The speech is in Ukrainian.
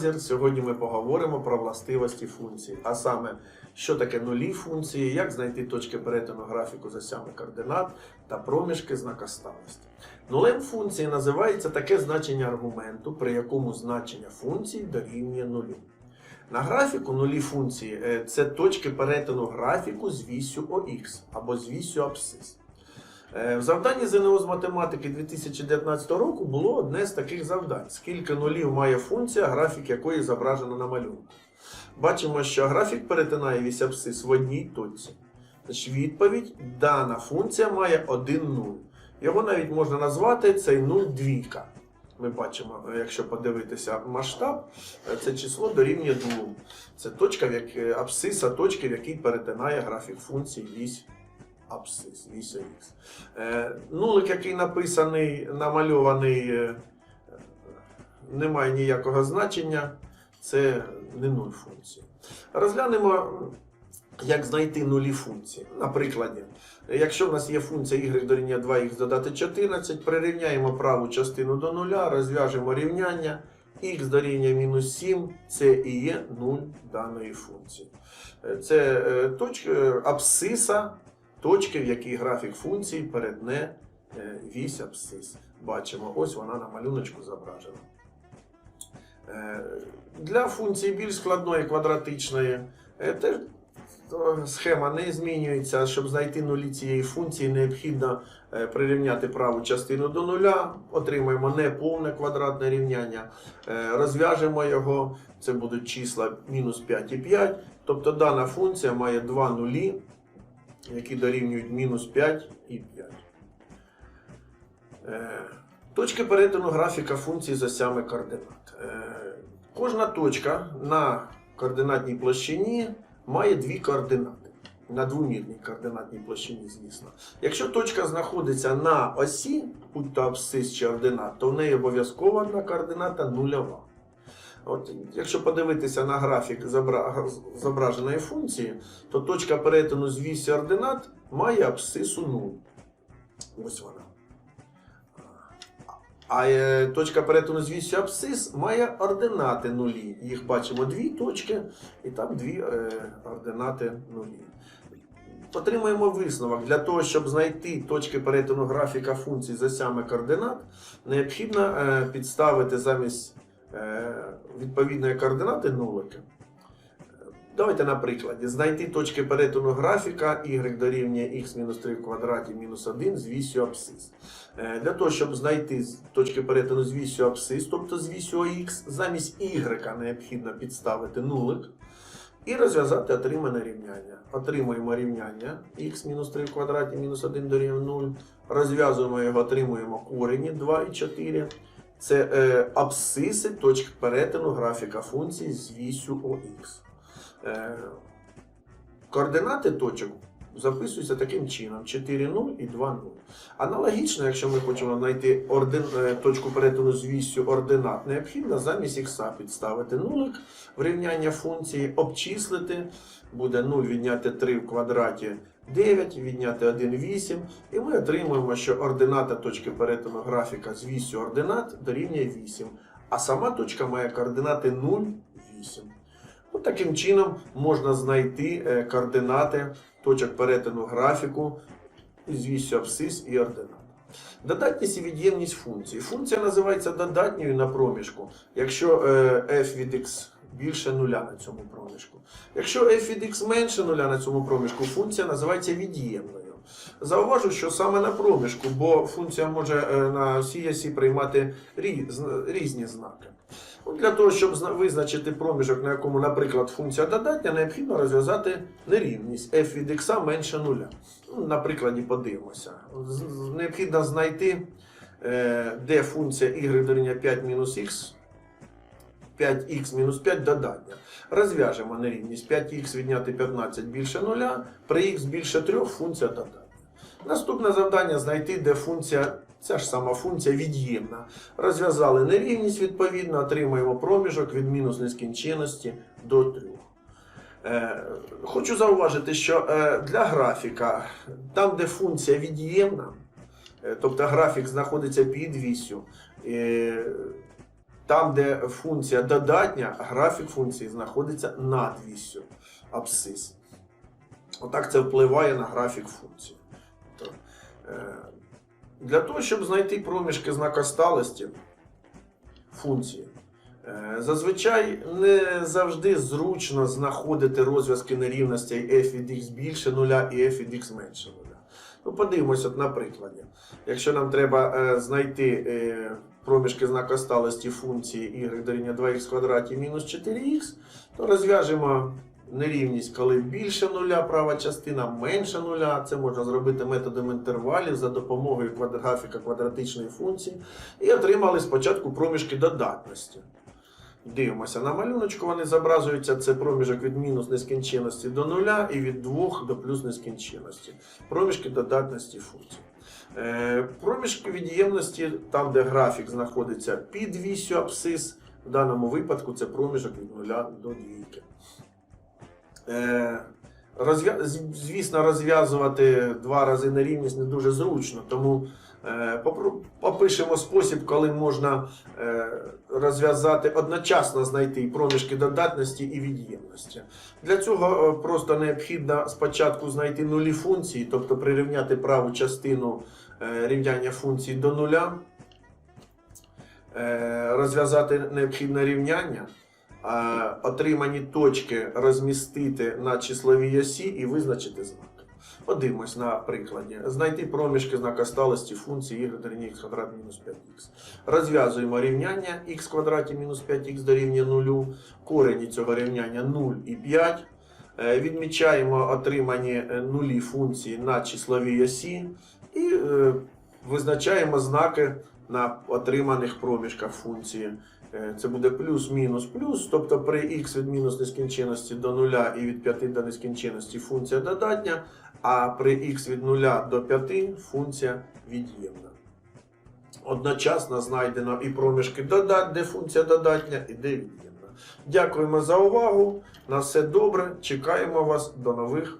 Сьогодні ми поговоримо про властивості функцій, а саме, що таке нулі функції, як знайти точки перетину графіку з осями координат та проміжки знака сталості. Нулем функції називається таке значення аргументу, при якому значення функції дорівнює нулю. На графіку нулі функції е, це точки перетину графіку з вісю ОХ або з вісю абсцис. Е, В завданні ЗНО з математики 2019 року було одне з таких завдань: скільки нулів має функція, графік якої зображено на малюнку. Бачимо, що графік перетинає вісь абсцис в одній точці. Значить, відповідь: дана функція має один нуль. Його навіть можна назвати цей нуль двійка. Ми бачимо, е, якщо подивитися масштаб, е, це число дорівнює 2. Це точка, абсциса точки, в якій перетинає графік функції вісь абсцис, вісь. Е, Нулик, який написаний, намальований, е, не має ніякого значення, це не нуль функції. Розглянемо, як знайти нулі функції. На прикладі, якщо в нас є функція y дорівнює 2х додати 14, прирівняємо праву частину до нуля, розв'яжемо рівняння. х дорівнює мінус 7, це і є нуль даної функції. Е, Це е, точка абсциса точки, в якій графік функції перетне е, вісь абсцис. Бачимо, ось вона на малюночку зображена. Е, Для функції більш складної квадратичної е, теж схема не змінюється. Щоб знайти нулі цієї функції, необхідно прирівняти праву частину до нуля, отримаємо неповне квадратне рівняння, розв'яжемо його, це будуть числа мінус 5 і 5. Тобто дана функція має два нулі, які дорівнюють мінус 5 і 5. Е, Точки перетину графіка функції з осями координат. Е, Кожна точка на координатній площині має дві координати. На двомірній координатній площині, звісно. Якщо точка знаходиться на осі, будь то абсцис чи ординат, то в неї обов'язково одна координата нульова. От, якщо подивитися на графік зображеної функції, то точка перетину з вісі ординат має абсцису 0. Ось вона. А е, точка перетину з вісю абсцис має ординати нулі. Їх бачимо дві точки, і там дві е, ординати нулі. Отримуємо висновок. Для того, щоб знайти точки перетину графіка функцій з осями координат, необхідно е, підставити замість відповідної координати нулики. Давайте на прикладі. Знайти точки перетину графіка y дорівнює x-3 в квадраті мінус 1 з вісю абсцис. Е, Для того, щоб знайти точки перетину з вісю абсцис, тобто з вісю х, замість y необхідно підставити нулик і розв'язати отримане рівняння. Отримуємо рівняння x-3 в квадраті мінус 1 дорівнює 0. Розв'язуємо його, отримуємо корені 2 і 4. Це е, абсциси точки перетину графіка функції з вісю ОХ. Е, координати точок записуються таким чином: 4, 0 і 2, 0. Аналогічно, якщо ми хочемо знайти ордин, е, точку перетину з вісю ординат, необхідно замість х підставити нулик в рівняння функції, обчислити, буде 0 відняти 3 в квадраті 9, відняти 1 8, і ми отримуємо, що ордината точки перетину графіка з вісю ординат дорівнює 8, а сама точка має координати 0, 8. От таким чином можна знайти е, координати точок перетину графіку з вісю абсцис і ординат. Додатність і від'ємність функції. Функція називається додатньою на проміжку, якщо е, f від x більше нуля на цьому проміжку. Якщо f від x менше нуля на цьому проміжку, функція називається від'ємною. Зауважу, що саме на проміжку, бо функція може е, на всій осі приймати різні знаки. Для того, щоб визначити проміжок, на якому, наприклад, функція додатня, необхідно розв'язати нерівність f від x менше нуля. Ну, на прикладі подивимося. Необхідно знайти, е, де функція y дорівнює 5 мінус х, 5х мінус 5 додатня. Розв'яжемо нерівність 5х відняти 15 більше нуля, при х більше 3 функція додатня. Наступне завдання знайти, де функція, ця ж сама функція від'ємна. Розв'язали нерівність, відповідно, отримуємо проміжок від мінус нескінченності до 3. Е, хочу зауважити, що е, для графіка, там, де функція від'ємна, е, тобто графік знаходиться під вісю, Там, де функція додатня, графік функції знаходиться над вісю абсцис. Отак це впливає на графік функції. То, е, Для того, щоб знайти проміжки знака сталості функції, е, зазвичай не завжди зручно знаходити розв'язки нерівностей f від x більше нуля і f від x менше нуля. Ну, подивимось от на. Якщо нам треба е, знайти проміжки знака сталості функції y дорівнює 2х квадраті мінус 4х, то розв'яжемо нерівність, коли більше нуля права частина, менше нуля. Це можна зробити методом інтервалів за допомогою графіка квадратичної функції. І отримали спочатку проміжки додатності. Дивимося на малюночку, вони зображуються. Це проміжок від мінус нескінченності до нуля і від 2 до плюс нескінченності. Проміжки додатності функцій. Е, проміжки від'ємності, там, де графік знаходиться під вісю абсцис, в даному випадку це проміжок від 0 до 2. Е, Звісно, розв'язувати два рази нерівність не дуже зручно, тому е, попишемо спосіб, коли можна е, розв'язати одночасно знайти проміжки додатності і від'ємності. Для цього е, просто необхідно спочатку знайти нулі функції, тобто прирівняти праву частину рівняння функції до нуля, розв'язати необхідне рівняння, отримані точки розмістити на числовій осі і визначити знак. Подивимось на прикладі. Знайти проміжки знака сталості функції y дорівнює x квадрат мінус 5х. Розв'язуємо рівняння x квадраті мінус 5х дорівнює 0. Корені цього рівняння 0 і 5. Е, Відмічаємо отримані е, нулі функції на числовій осі і е, визначаємо знаки на отриманих проміжках функції. Це буде плюс, мінус, плюс. Тобто при х від мінус нескінченності до 0 і від 5 до нескінченності функція додатня, а при х від 0 до 5 функція від'ємна. Одночасно знайдено і проміжки додать, де функція додатня, і де від'ємна. Дякуємо за увагу. На все добре. Чекаємо вас до нових